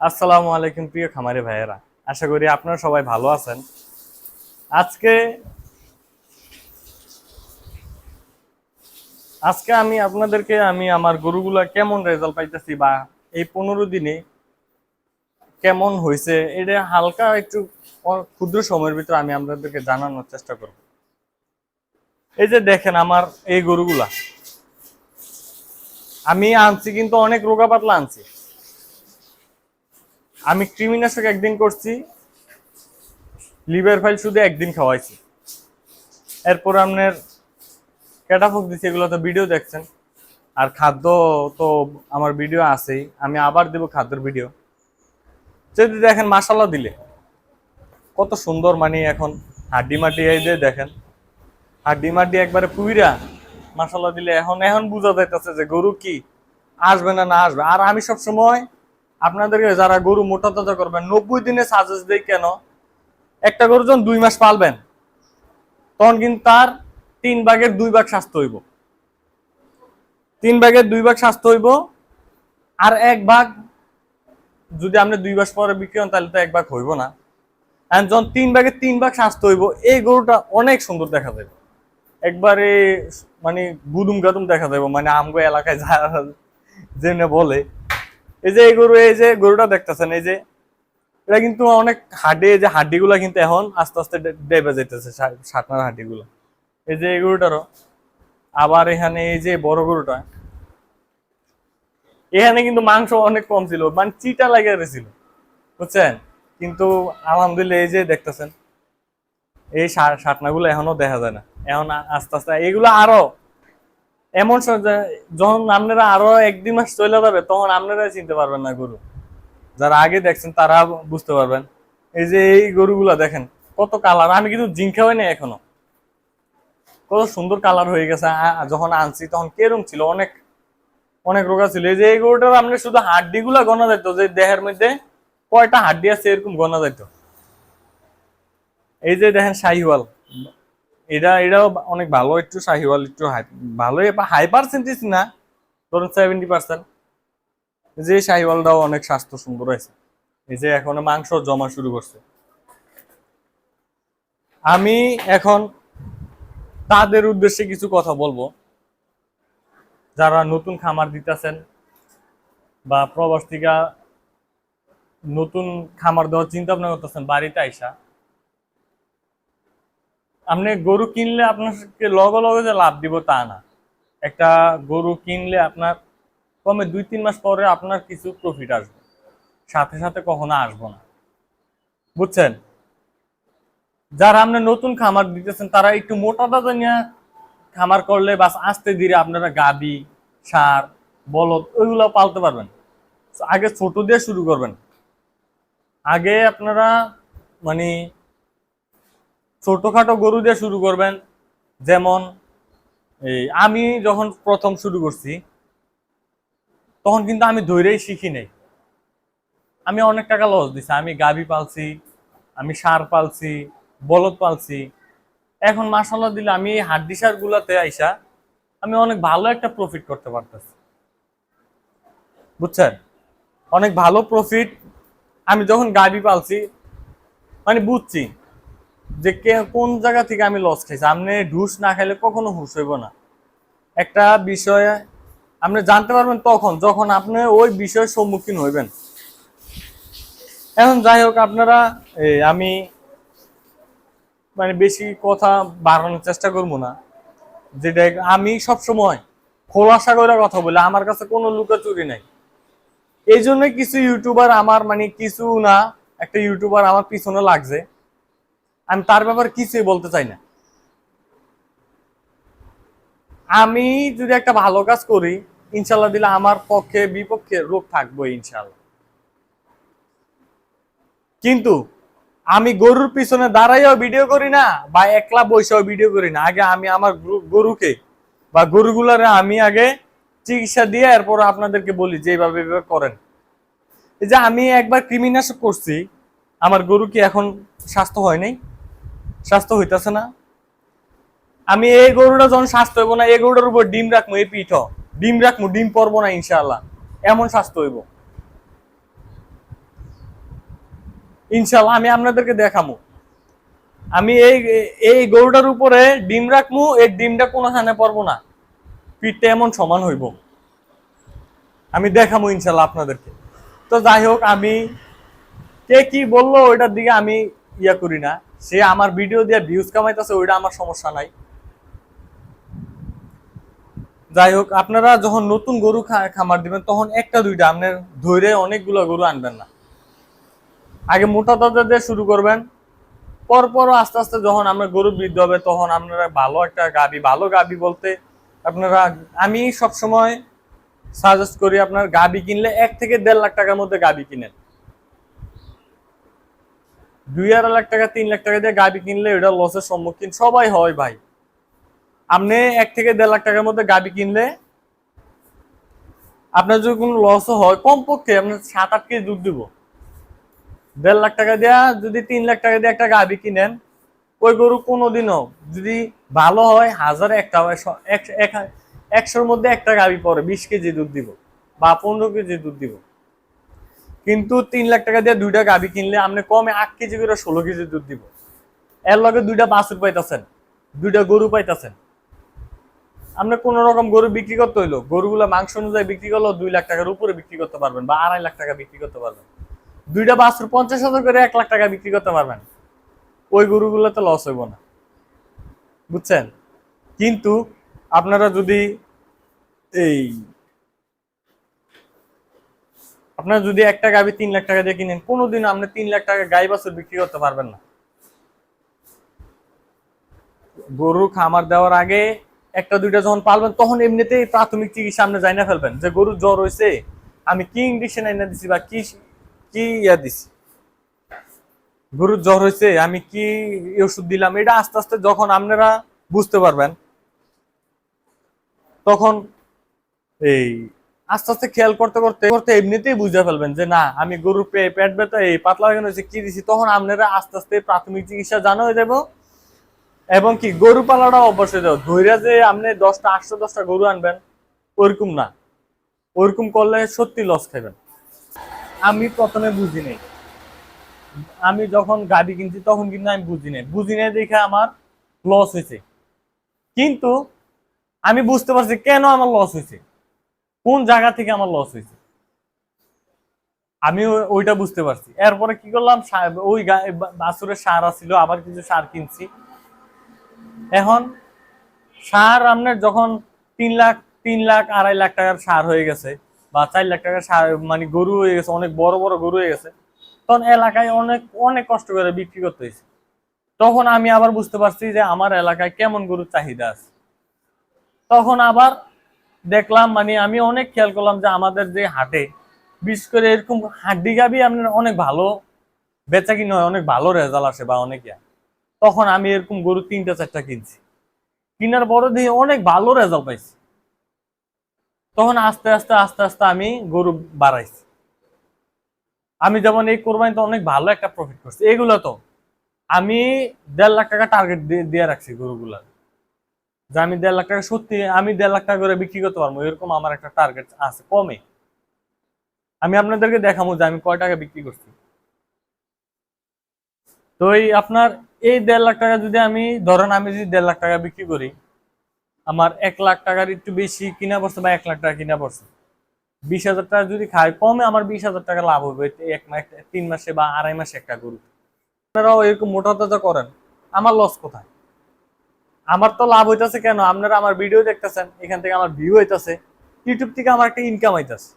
আসসালামু আলাইকুম প্রিয় খামারি ভাইয়েরা। আশা করি আপনারা সবাই ভালো আছেন। আজকে আজকে আমি আপনাদেরকে, আমি আমার গরুগুলা কেমন রেজাল্ট পাইতেছি বা এই পনেরো দিনে কেমন হয়েছে এটা হালকা একটু ক্ষুদ্র সময়ের ভিতরে আমি আপনাদেরকে জানানোর চেষ্টা করব। এই যে দেখেন আমার এই গরুগুলা। আমি আনছি কিন্তু অনেক রোগা পাতলা আনছি। আমি কৃমিনাশক একদিন করছি, লিভার ফাইল শুধু একদিন খাওয়াইছি। এরপর আপনার ক্যাটাফক দিচ্ছি এগুলো তো ভিডিও দেখছেন। আর খাদ্য তো আমার ভিডিও আছেই, আমি আবার দেব খাদ্যের ভিডিও যদি দেখেন মাসালা দিলে। কত সুন্দর মানে এখন হাড্ডি মাটি এই যে দেখেন। হাড্ডি মাটি একবারে পুইরা মাসালা দিলে এখন এখন বোঝা যাইতেছে যে গরু কি, আসবে না না আসবে। আর আমি সব সময় আপনাদেরকে যারা গরু মোটা তাজা করবেন, নব্বই দিনে সাজেস দেয় কেন? একটা গরু যখন দুই মাস পালবেন, তখন কিন্তু তার তিন ভাগের দুই ভাগ স্বাস্থ্য হইব। তিন ভাগের দুই ভাগ স্বাস্থ্য হইব, আর এক ভাগ যদি আপনি দুই মাস পরে বিক্রি হন, তাহলে তো এক ভাগ হইব না। যখন তিন ভাগের তিন ভাগ স্বাস্থ্য হইব, এই গরুটা অনেক সুন্দর দেখা যাবে একবারে মানে গুদুম গাদুম দেখা যাবে মানে আমগো এলাকায় যারা যেমনি বলে। এই যে এই গরু, এই যে গরুটা দেখতেছেন, এই যে এটা কিন্তু অনেক হাড্ডি, এই যে হাড্ডিগুলা কিন্তু এখন আস্তে আস্তে ডেবে যেতেছে সাতনার হাড্ডিগুলো। এই যে এই গরুটারও, আবার এখানে এই যে বড় গরুটা, এখানে কিন্তু মাংস অনেক কম ছিল মানে চিটা লাগে গেছিল বুঝছেন? কিন্তু আলহামদুলিল্লাহ এই যে দেখতেছেন, এই সাতনাগুলো এখনও দেখা যায় না। এখন আস্তে আস্তে, এগুলো আরও এমন যখন আপনারা আরও এক দুই মাস চলে যাবে, তখন আপনারা চিনতে পারবেন না গরু। যারা আগে দেখছেন, তারা বুঝতে পারবেন। এই যে এই গরুগুলা দেখেন, কত কালার আমি কিন্তু জিঙ্কা হয় না এখনও। কত সুন্দর কালার হয়ে গেছে। যখন আনছি, তখন কেরম ছিল, অনেক অনেক রোগা ছিল। এই যে এই গরুটার আপনি শুধু হাড্ডি গুলা গনা যাইত, যে দেহের মধ্যে কয়টা হাড্ডি আছে, এরকম গনা যাইত। এই যে দেখেন শাহিওয়াল। এটা এটাও অনেক ভালো, একটু শাহিওয়াল একটু ভালোই হাই পার্সেন্টেজ না, ধরুন সেভেন্টি পার্সেন্ট যে শাহিওয়ালটাও অনেক স্বাস্থ্য সুন্দর হয়েছে। এই যে এখন মাংস জমা শুরু করছে। আমি এখন তাদের উদ্দেশ্যে কিছু কথা বলব। যারা নতুন খামার দিতেছেন বা প্রবাস থেকে নতুন খামার দেওয়ার চিন্তা ভাবনা করতেছেন, বাড়িতে আইসা আপনি গরু কিনলে আপনাকে লগে লগে যে লাভ দিব তা না। একটা গরু কিনলে আপনার কমে দুই তিন মাস পরে আপনার কিছু প্রফিট আসবে। সাথে সাথে কখনো আসব না। বুঝছেন? যারা আপনি নতুন খামার দিতেছেন, তারা একটু মোটা দাদা নিয়ে খামার করলে বাস আস্তে ধীরে আপনারা গাবি, সার, বলদ, ওইগুলো পালতে পারবেন। আগে ছোট দিয়ে শুরু করবেন। আগে আপনারা মানে ছোটখাটো গরু দিয়ে শুরু করবেন। যেমন, এই আমি যখন প্রথম শুরু করছি, তখন কিন্তু আমি ধৈরেই শিখি নাই। আমি অনেক টাকা লস দিছি। আমি গাভি পালছি, আমি সার পালছি, বলদ পালছি। এখন মাসাল্লাহ দিলে আমি এই হাড্ডি সার গুলাতে আইসা আমি অনেক ভালো একটা প্রফিট করতে পারতেছি। বুঝছেন? অনেক ভালো প্রফিট আমি যখন গাভি পালছি মানে বুঝছি যে কে কোন জায়গা থেকে আমি লস খাইছি, আপনি ঢুস না খাইলে কখনো হুশ হইব না। একটা বিষয়ে, আপনি জানতে পারবেন তখন, যখন আপনি ওই বিষয়ের সম্মুখীন হইবেন। এখন যাই হোক, আপনারা আমি মানে বেশি কথা বাড়ানোর চেষ্টা করব না। যেটা আমি সব সময় খোলাসা করে কথা বলি, আমার কাছে কোনো লুকাচুরি নাই। এই জন্য কিছু ইউটিউবার আমার মানে কিছু না, একটা ইউটিউবার আমার পিছনে লাগছে। আমি তার ব্যাপারে কিছুই বলতে চাই না। আমি যদি একটা ভালো কাজ করি, ইনশাল্লাহ দিলে আমার পক্ষে, বিপক্ষে রোগ থাকব ইনশাল্লাহ। কিন্তু আমি গরুর পিছনে দাঁড়াইও ভিডিও করি না বা একলা বসেও ভিডিও করি না। আগে আমি আমার গরুকে বা গরুগুলারে আমি আগে চিকিৎসা দিয়ে এরপর আপনাদেরকে বলি যে এইভাবে করেন। এই যে আমি একবার কৃমিনাশক করছি, আমার গরু কি এখন স্বাস্থ্য হয় নাই? স্বাস্থ্য হইতাছে না। আমি এই গরুটা যখন স্বাস্থ্য হইব না, এই গরুটার উপর ডিম রাখব এই পিঠ। ডিম রাখব ডিম পরবো না, ইনশাআল্লাহ। এমন স্বাস্থ্য হইব। ইনশাল্লাহ আমি আপনাদেরকে দেখামু। আমি এই এই গরুটার উপরে ডিম রাখমু, এই ডিমটা কোনোখানে পারব না। পিঠটা এমন সমান হইব। আমি দেখামু ইনশাল্লাহ আপনাদেরকে। তো যাই হোক, আমি কে কি বলল, ওইটার দিকে আমি ইয়া করি না। সে আমার ভিডিও দিয়ে ভিউজ কামাইতেছে, ওইটা আমার সমস্যা নাই। যাই হোক, আপনারা যখন নতুন গরু খামার দিবেন, তখন একটা, দুইটা আপনার ধৈর্য অনেকগুলো গরু আনবেন না। আগে মোটা তাজা দিয়ে শুরু করবেন পরপর আস্তে আস্তে যখন আমরা গরু বৃদ্ধি হবে, তখন আপনারা ভালো একটা গাবি, ভালো গাবি বলতে আপনারা, আমি সব সময় সাজেস্ট করি আপনার গাবি কিনলে এক থেকে দেড় লাখ টাকার মধ্যে গাবি কিনেন। দুই আড়াই লাখ টাকা, তিন লাখ টাকা দিয়ে গাবি কিনলে এটা লসের সম্মুখীন সবাই হয় ভাই। আপনি এক থেকে দেড় লাখ টাকার মধ্যে গাবি কিনলে আপনার যদি কোনো লসও হয়, কমপক্ষে আপনার সাত, আট কেজি দুধ দিব। দেড় লাখ টাকা দেয়া যদি তিন লাখ টাকা দিয়ে একটা গাবি কিনেন, ওই গরু কোনোদিনও যদি ভালো হয়, হাজারে একটা একশোর মধ্যে একটা গাবি পরে বিশ কেজি দুধ দিব বা পনেরো কেজি দুধ দিব। কিন্তু তিন লাখ টাকা দিয়ে দুইটা গাবি কিনলে আপনি কমে আট কেজি করে ষোলো কেজি দুধ দিব। এর লগে দুইটা বাছুর পাইতেছেন, দুইটা গরু পাইতেছেন। আপনি কোন রকম গরু বিক্রি করতে হইল, গরুগুলা মাংস অনুযায়ী বিক্রি করলেও দুই লাখ টাকার উপরে বিক্রি করতে পারবেন বা আড়াই লাখ টাকা বিক্রি করতে পারবেন। দুইটা বাছুর পঞ্চাশ হাজার করে এক লাখ টাকা বিক্রি করতে পারবেন। ওই গরুগুলোতে লস হইব না। বুঝছেন? কিন্তু আপনারা যদি এই আপনারা যদি একটা গাবি তিন লাখ টাকা দিয়ে কিনেন কোনোদিন আপনি তিন লাখ টাকা গাই বাছুর বিক্রি করতে পারবেন না। গরু খামার দেওয়ার আগে একটা, দুইটা যখন পালবেন, তখন এমনিতেই প্রাথমিক চিকিৎসা আপনি জানা ফেলবেন। যে গরুর জ্বর হয়েছে আমি কি ইঞ্জেকশন এনে দিছি বা কি কি ইয়া দিছি? গরুর জ্বর হয়েছে আমি কি ওষুধ দিলাম? এটা আস্তে আস্তে যখন আপনারা বুঝতে পারবেন, তখন এই আস্তে আস্তে খেয়াল করতে করতে করতে এমনিতেই বুঝে ফেলবেন যে, না, আমি গরুর পেট ব্যথা, এই পাতলা লাগানো হয়েছে, কি দিছি? তখন আপনারা আস্তে আস্তে প্রাথমিক চিকিৎসা জানা হয়ে যাব। এবং কি, গরু পালাটা অবশ্যই দেবো ধৈর্য যে আপনি দশটা, আটশো, দশটা গরু আনবেন, ওরকম না। ওরকম করলে সত্যি লস খাবেন আমি প্রথমে বুঝি নেই। আমি যখন গাড়ি কিনছি, তখন কিন্তু আমি বুঝি নেই। বুঝি নেই দেখে আমার লস হয়েছে। কিন্তু আমি বুঝতে পারছি কেন আমার লস হয়েছে। কোন জায়গা থেকে আমার লস হয়েছে? আমি ওইটা বুঝতে পারছি। এরপরে কি করলাম? ওই গা- বা- বাছুরের সার ছিল আবার কিছু সার কিনছি। এখন সার আপনার যখন তিন লাখ তিন লাখ, আড়াই লাখ টাকার সার হয়ে গেছে, বা চার লাখ টাকার সার মানে গরু হয়ে গেছে, অনেক বড় বড় গরু হয়ে গেছে, তখন এলাকায় অনেক অনেক কষ্ট করে বিক্রি করতে হয়েছে। তখন আমি আবার বুঝতে পারছি যে আমার এলাকায় কেমন গরুর চাহিদা আছে। তখন আবার দেখলাম মানে আমি অনেক খেয়াল করলাম যে আমাদের যে হাটে, বিশেষ করে এরকম হাড্ডি গাবি আপনার অনেক ভালো বেচা কিনে হয়, অনেক ভালো রেজাল্ট আসে বা অনেক তখন আমি এরকম গরু তিনটা, চারটা কিনছি। কিনার পরে দিয়ে অনেক ভালো রেজাল্ট পাইছি। তখন আস্তে আস্তে আস্তে আস্তে আমি গরু বাড়াইছি। আমি যেমন এই কোরবানিতে অনেক ভালো একটা প্রফিট করছি। এগুলো তো আমি দেড় লাখ টাকা টার্গেট দিয়ে রাখছি গরুগুলা যে আমি দেড় লাখ টাকা সত্যি আমি দেড় লাখ টাকা করে বিক্রি করতে পারব, এরকম আমার একটা টার্গেট আছে কমে। আমি আপনাদেরকে দেখাবো যে আমি কয় টাকা বিক্রি করছি। তো এই আপনার এই দেড় লাখ টাকা যদি আমি, ধরেন আমি যদি দেড় লাখ টাকা বিক্রি করি, আমার এক লাখ টাকার একটু বেশি কিনা পড়ছে বা এক লাখ টাকা কিনা পড়ছে। বিশ হাজার টাকা যদি খাই, কমে আমার বিশ হাজার টাকা লাভ হবে। এক মাস, তিন মাসে বা আড়াই মাসে একটা গরু। আপনারাও এরকম মোটা তাজা করেন, আমার লস কোথায়? আমার তো লাভ হইতাছে কেন? আপনারা আমার ভিডিও দেখতেছেন, এখান থেকে আমার ভিউ হইতাছে ইউটিউব থেকে আমার একটা ইনকাম হইতাছে।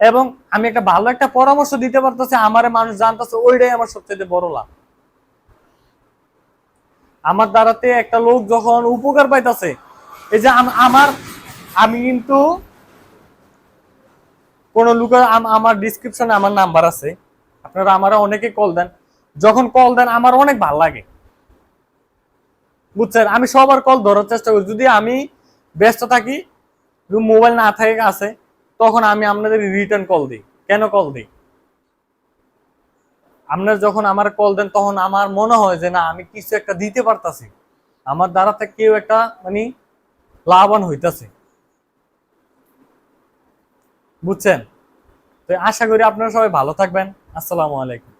এবং আমি একটা ভালো একটা পরামর্শ দিতে পারতেছি, আমার মানুষ জানতেছে, ওইটাই আমার সবচেয়ে বড় লাভ। আমার দ্বারাতে একটা লোক যখন উপকার পাইতেছে, এই যে আমার, আমি কিন্তু কোন লোকের আমার ডিসক্রিপশনে আমার নাম্বার আছে। আপনারা আমারা অনেকে কল দেন। যখন কল দেন, আমার অনেক ভালো লাগে। বুঝছেন? আমি সবার কল ধরার চেষ্টা করি। যদি আমি ব্যস্ত থাকি মোবাইল না থাকে কাছে, তখন আমি আপনাদের রিটার্ন কল দিই। কেন কল দিই? আপনার যখন আমার কল দেন, তখন আমার মনে হয় যে, না, আমি কিছু একটা দিতে পারতাছি। আমার দ্বারা থেকে কেউ একটা মানে লাভবান হইতাছে। বুঝছেন? তো আশা করি আপনারা সবাই ভালো থাকবেন। আসসালামু আলাইকুম।